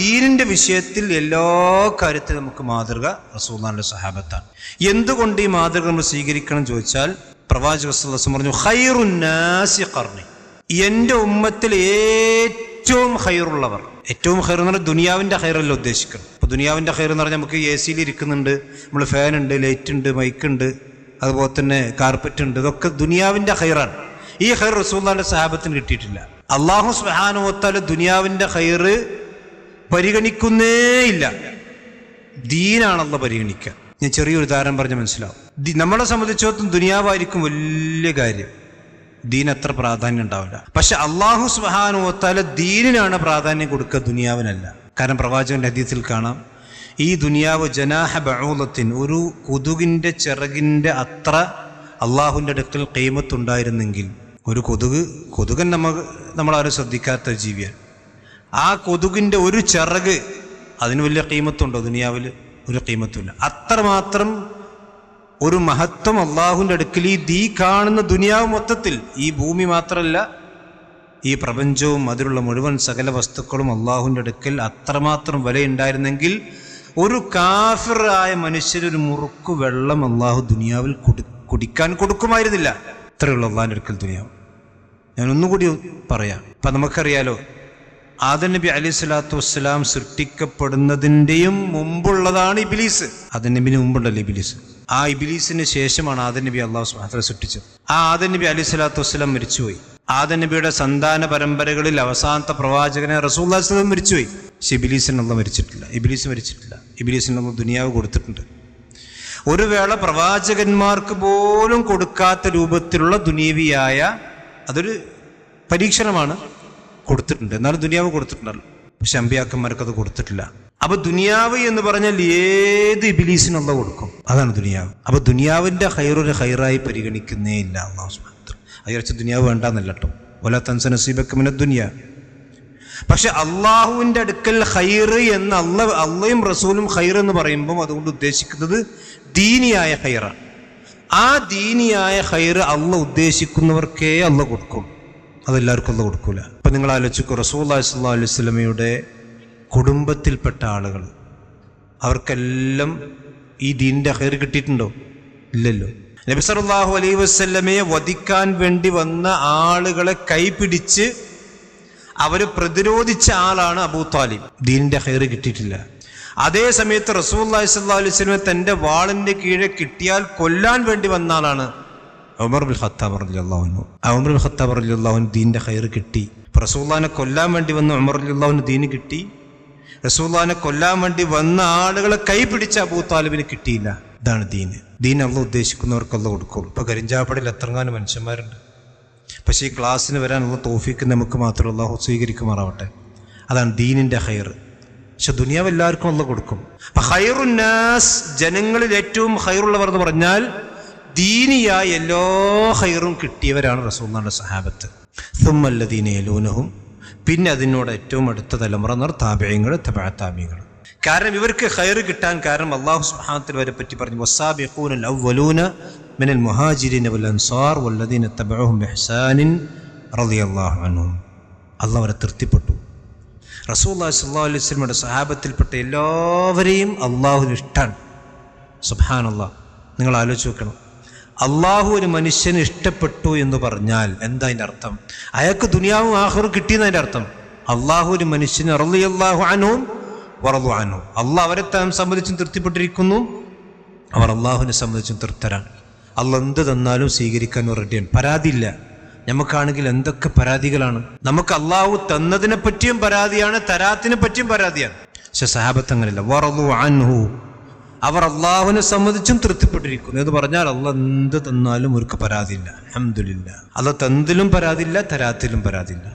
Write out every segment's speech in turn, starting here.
ദീനിന്റെ വിഷയത്തിൽ എല്ലാ കാര്യത്തിലും നമുക്ക് മാതൃക റസൂല്ലാന്റെ സഹാബത്താണ്. എന്തുകൊണ്ട് ഈ മാതൃക നമ്മൾ സ്വീകരിക്കണം ചോദിച്ചാൽ പ്രവാചക പറഞ്ഞു ഹൈറുന്നാസി കർണി എന്റെ ഉമ്മത്തിൽ ഏറ്റവും ഹൈറുള്ളവർ ഏറ്റവും ഹൈർ എന്ന് പറഞ്ഞാൽ ദുനിയാവിന്റെ ഹൈറല്ല ഉദ്ദേശിക്കണം അപ്പോൾ ദുനിയാവിന്റെ ഹൈർ എന്ന് പറഞ്ഞാൽ നമുക്ക് എ സിയിൽ ഇരിക്കുന്നുണ്ട് നമ്മൾ ഫാൻ ഉണ്ട് ലൈറ്റ് ഉണ്ട് മൈക്ക് ഉണ്ട് അതുപോലെ തന്നെ കാർപ്പറ്റ് ഉണ്ട് ഇതൊക്കെ ദുനിയാവിന്റെ ഹൈറാണ് ഈ ഹൈർ റസൂല്ലാന്റെ സഹാബത്തിന് കിട്ടിയിട്ടില്ല. അള്ളാഹു സുഹാനുവത്താൽ ദുനിയാവിന്റെ ഹൈറ് പരിഗണിക്കുന്നേയില്ല. ദീനാണല്ലോ പരിഗണിക്കുക ഞാൻ ചെറിയൊരു ഉദാഹരണം പറഞ്ഞ് മനസ്സിലാവും. നമ്മളെ സംബന്ധിച്ചിടത്തും ദുനിയാവായിരിക്കും വലിയ കാര്യം. ദീൻ അത്ര പ്രാധാന്യം ഉണ്ടാവില്ല. പക്ഷെ അള്ളാഹു സുഹാനുവത്താൽ ദീനിനാണ് പ്രാധാന്യം കൊടുക്കുക ദുനിയാവിനല്ല. കാരണം പ്രവാചകന്റെ അതീതത്തിൽ കാണാം ഈ ദുനിയാവ് ജനാഹ ബഹൂലത്തിൻ ഒരു കൊതുകിന്റെ ചിറകിന്റെ അത്ര അള്ളാഹുവിന്റെ അടുക്കൽ കൈമത്തുണ്ടായിരുന്നെങ്കിൽ ഒരു കൊതുക് കൊതുകൻ നമ്മൾ നമ്മളാരും ശ്രദ്ധിക്കാത്ത ജീവിയാണ്. ആ കൊതുകിന്റെ ഒരു ചിറക് അതിന് വലിയ കീമത്തുണ്ടോ ദുനിയാവിൽ? ഒരു കീമത്തുമില്ല അത്രമാത്രം ഒരു മഹത്വം അള്ളാഹുവിന്റെ അടുക്കൽ ഈ ദീ കാണുന്ന ദുനിയാവ് മൊത്തത്തിൽ. ഈ ഭൂമി മാത്രമല്ല ഈ പ്രപഞ്ചവും അതിലുള്ള മുഴുവൻ സകല വസ്തുക്കളും അള്ളാഹുവിന്റെ അടുക്കൽ അത്രമാത്രം വിലയുണ്ടായിരുന്നെങ്കിൽ ഒരു കാഫിറായ മനുഷ്യരൊരു മുറുക്ക് വെള്ളം അള്ളാഹു ദുനിയാവിൽ കുടി കുടിക്കാൻ കൊടുക്കുമായിരുന്നില്ല. ഇത്രയുള്ള അള്ളാഹിന്റെ അടുക്കൽ ദുനിയാവ്. ഞാൻ ഒന്നുകൂടി പറയാം. ഇപ്പം നമുക്കറിയാലോ ആദൻ നബി അലൈഹി സ്വലാത്തു വസ്സലാം സൃഷ്ടിക്കപ്പെടുന്നതിന്റെയും മുമ്പുള്ളതാണ് ഇബിലീസ്. ആദൻ നബിന് മുമ്പുണ്ടല്ലോ ഇബിലീസ്. ആ ഇബിലീസിന് ശേഷമാണ് ആദൻ നബി അള്ളാഹു സുബ്ഹാനഹു സൃഷ്ടിച്ചത്. ആ ആദൻ നബി അലൈഹി സ്വലാത്തു വസ്സലാം മരിച്ചുപോയി. ആദൻ നബിയുടെ സന്താന പരമ്പരകളിൽ അവസാനത്തെ പ്രവാചകനെ റസൂല്ലാ സ്വലം മരിച്ചുപോയി. പക്ഷെ ഇബിലീസിനുള്ള മരിച്ചിട്ടില്ല. ഇബിലീസ് മരിച്ചിട്ടില്ല. ഇബിലീസിനുള്ള ദുനിയാവ് കൊടുത്തിട്ടുണ്ട്. ഒരു വേള പ്രവാചകന്മാർക്ക് പോലും കൊടുക്കാത്ത രൂപത്തിലുള്ള ദുനീവിയായ അതൊരു പരീക്ഷണമാണ്. കൊടുത്തിട്ടുണ്ട്. എന്നാലും ദുനിയാവ് കൊടുത്തിട്ടുണ്ടല്ലോ. പക്ഷെ അമ്പിയാക്കന്മാർക്ക് അത് കൊടുത്തിട്ടില്ല. അപ്പൊ ദുനിയാവ് എന്ന് പറഞ്ഞാൽ ഏത് ഇബിലീസിനുള്ള കൊടുക്കും? അതാണ് ദുനിയാവ്. അപ്പൊ ദുനിയാവിന്റെ ഹൈറൊരു ഹൈറായി പരിഗണിക്കുന്നേ ഇല്ല അള്ളാഹു സുബ്ഹാനഹു വ തആല. അത് ദുനിയാവ് വേണ്ടെന്നല്ല കേട്ടോ ഒല തൻസ ദുനിയ. പക്ഷെ അള്ളാഹുവിന്റെ അടുക്കൽ ഹൈറ് എന്ന് അല്ല അള്ളയും റസൂലും ഹൈർ എന്ന് പറയുമ്പോൾ അതുകൊണ്ട് ഉദ്ദേശിക്കുന്നത് ദീനിയായ ഹൈറാണ് ആ ദീനിയായ ഹൈറ് അള്ള ഉദ്ദേശിക്കുന്നവർക്കേ അള്ള കൊടുക്കും. അതെല്ലാവർക്കും ഒന്നും കൊടുക്കൂല. അപ്പം നിങ്ങൾ ആലോചിക്കും റസൂൽ അലൈഹി അലൈഹി സ്വലമയുടെ കുടുംബത്തിൽപ്പെട്ട ആളുകൾ അവർക്കെല്ലാം ഈ ദീനിന്റെ ഹെയർ കിട്ടിയിട്ടുണ്ടോ? ഇല്ലല്ലോ. നബി സല്ലാഹു അലൈഹി വസല്ലമയെ വധിക്കാൻ വേണ്ടി വന്ന ആളുകളെ കൈപിടിച്ച് അവർ പ്രതിരോധിച്ച ആളാണ് അബൂ താലിബ്. ദീനിന്റെ ഹെയർ കിട്ടിയിട്ടില്ല. അതേ സമയത്ത് റസൂൽ അലൈഹി സ്വലമെ തന്റെ വാളിന്റെ കീഴെ കിട്ടിയാൽ കൊല്ലാൻ വേണ്ടി വന്ന ആളാണ് ഉമർ ബിൻ ഖത്താബ് റളിയല്ലാഹു ആ ഉമർ ബിൻ ഖത്താബ് റളിയല്ലാഹു ദീന്റെ ഹയർ കിട്ടി. റസൂല്ലാനെ കൊല്ലാൻ വേണ്ടി വന്ന ഉമർ റളിയല്ലാഹുവിന് ദീന് കിട്ടി. റസൂല്ലാനെ കൊല്ലാൻ വേണ്ടി വന്ന ആളുകളെ കൈ പിടിച്ച അബൂ താലിബിന് കിട്ടിയില്ല. ഇതാണ് ദീന്. ദീൻ അള്ള ഉദ്ദേശിക്കുന്നവർക്കല്ല കൊടുക്കുള്ളൂ ഇപ്പൊ കരിഞ്ചാപ്പടിയിൽ എത്രങ്ങാനും മനുഷ്യന്മാരുണ്ട്. പക്ഷേ ഈ ക്ലാസ്സിന് വരാനുള്ള തോഫിക്ക് നമുക്ക് മാത്രമേ അള്ളാഹു സ്വീകരിക്കുമാറാവട്ടെ. അതാണ് ദീനിന്റെ ഹയർ പക്ഷെ ദുനിയാവ് എല്ലാവർക്കും അല്ല കൊടുക്കും. അപ്പൊ ഹൈറുന്നാസ് ജനങ്ങളിൽ ഏറ്റവും ഹൈറുള്ളവർ എന്ന് പറഞ്ഞാൽ ദീനിയായ എല്ലാ ഹൈറും കിട്ടിയവരാണ് റസൂന്നാന്റെ സഹാബത്ത്. സുമ്മല്ലദീനയലൂനഹും പിന്നെ അതിനോട് ഏറ്റവും അടുത്ത തലമുറ എന്നർ താപ്യങ്ങൾ തപാത്താബികൾ കാരണം ഇവർക്ക് ഹയർ കിട്ടാൻ കാരണം അള്ളാഹു സുബ്ഹാനഹു വരെ പറ്റി പറഞ്ഞു വസാബിഖൂനൽ അവ്വലൂന മിനൽ മുഹാജിരിൻ വൽ അൻസാർ വല്ലദീന തബഅഹും ബിഹ്സാനിൻ റളിയല്ലാഹു അൻഹും. അള്ളാഹ് അവരെ തൃപ്തിപ്പെട്ടു. റസൂലുള്ളാഹി സല്ലാ അലൈഹി വസല്ലമയുടെ സഹാബത്തിൽപ്പെട്ട എല്ലാവരെയും അള്ളാഹുവിന് ഇഷ്ടമാണ് സുബ്ഹാനല്ലാഹ്. നിങ്ങൾ ആലോചിച്ച് നോക്കണം. അള്ളാഹു ഒരു മനുഷ്യന് ഇഷ്ടപ്പെട്ടു എന്ന് പറഞ്ഞാൽ എന്താ അതിന്റെ അർത്ഥം? അയാൾക്ക് ദുനിയാവും ആഹറും കിട്ടിയെന്നതിന്റെ അർത്ഥം? അള്ളാഹു ഒരു മനുഷ്യന് അള്ളാഹു ആനവും വറന്നു ആനവും അള്ളാഹ് അവരെ താൻ സംബന്ധിച്ചും തൃപ്തിപ്പെട്ടിരിക്കുന്നു. അവർ അള്ളാഹുവിനെ സംബന്ധിച്ചും തൃപ്തരാണ്. അള്ള എന്ത് തന്നാലും സ്വീകരിക്കാൻ റെഡിയാണ്. പരാതിയില്ല. നമുക്കാണെങ്കിൽ എന്തൊക്കെ പരാതികളാണ്? നമുക്ക് അള്ളാഹു തന്നതിനെ പറ്റിയും പരാതിയാണ് തരാത്തിനെ പറ്റിയും പരാതിയാണ്. പക്ഷെ സഹാബത്ത് അങ്ങനെയല്ല. വറന്നു അൻഹു അവർ അള്ളാഹുവിനെ സംബന്ധിച്ചും തൃപ്തിപ്പെട്ടിരിക്കുന്നു. എന്ന് പറഞ്ഞാൽ അള്ള എന്ത് തന്നാലും ഒരുക്ക് പരാതിയില്ല. അഹമ്മദില്ല അള്ള തന്തിലും പരാതിയില്ല തരാത്തിലും പരാതിയില്ല.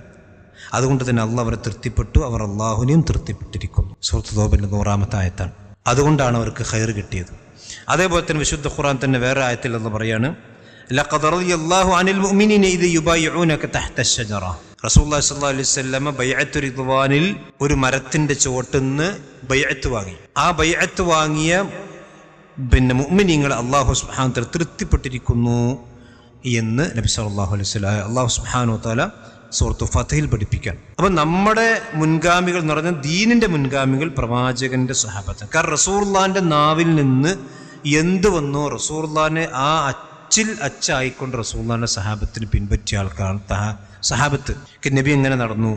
അതുകൊണ്ട് തന്നെ അള്ള അവരെ തൃപ്തിപ്പെട്ടു അവർ അള്ളാഹുവിനെയും തൃപ്തിപ്പെട്ടിരിക്കുന്നു. സുഹൃത്ത് തോബിന്റെ നൂറാമത്തെ ആയത്താണ്. അതുകൊണ്ടാണ് അവർക്ക് ഹയർ കിട്ടിയത്. അതേപോലെ തന്നെ വിശുദ്ധ ഖുറാൻ തന്നെ വേറെ ആയത്തിൽ എന്ന് പറയാണ് ലഖദ് അനിൽ മുഅ്മിനീന ഇദ് യുബായിഊനക തഹ്ത അഷ്ജറ റസൂല്ലാ സല്ലാ അലൈഹി സ്വല്ലമ ബൈഅത്ത് റിദ്വാനിൽ ഒരു മരത്തിന്റെ ചുവട്ടുന്ന് ബൈഅത്ത് വാങ്ങി. ആ ബൈഅത്ത് വാങ്ങിയ പിന്നെ മുഅ്മിനീങ്ങൾ സുബ്ഹാനഹു തആല തൃപ്തിപ്പെട്ടിരിക്കുന്നു എന്ന് നബി സല്ലല്ലാഹു അലൈഹി വസല്ലം അള്ളാഹു സുബ്ഹാനഹു തആല സൂറത്ത് ഫതയിൽ പഠിപ്പിക്കാൻ അപ്പം നമ്മുടെ മുൻഗാമികൾ എന്ന് പറഞ്ഞാൽ ദീനിന്റെ മുൻഗാമികൾ പ്രവാചകന്റെ സഹാബത്ത് കാരണം റസൂർലാന്റെ നാവിൽ നിന്ന് എന്ത് വന്നോ റസൂർലാനെ ആ അച്ചിൽ അച്ചായിക്കൊണ്ട് റസൂർലാന്റെ സഹാബത്തിന് പിൻപറ്റിയ ആൾക്കാണ് തഹ- സഹാബത്ത് നബി എങ്ങനെ നടന്നു?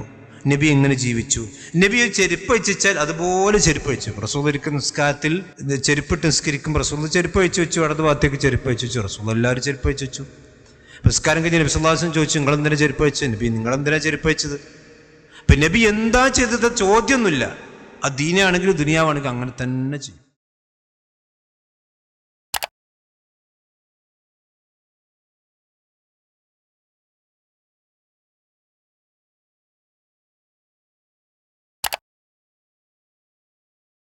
നബി എങ്ങനെ ജീവിച്ചു? നബി ഒരു ചെരുപ്പ് വെച്ചാൽ അതുപോലെ ചെരുപ്പ് വെച്ചു. റസൂൽ ഇരിക്കുന്ന നിസ്കാരത്തിൽ ചെരുപ്പിട്ട് നിസ്കരിക്കുമ്പോൾ റസൂൽ ചെരുപ്പ് വെച്ച് വെച്ചു ഇടത് ഭാഗത്തേക്ക് ചെരുപ്പ് വെച്ച് വെച്ചു. റസൂൽ എല്ലാവരും ചെരുപ്പ് വെച്ച് വെച്ചു. നിസ്കാരം കഴിഞ്ഞ് നബി സുല്ലാസം ചോദിച്ചു നിങ്ങൾ എന്തിനാ ചെരുപ്പ് വെച്ചത്? നബി നിങ്ങൾ എന്തിനാ ചെരുപ്പ് വെച്ചത്? അപ്പം നബി എന്താ ചെയ്തത്? ചോദ്യമൊന്നുമില്ല. ആ ദീനാണെങ്കിലും ദുനിയാവാണെങ്കിലും അങ്ങനെ തന്നെ ചെയ്യും.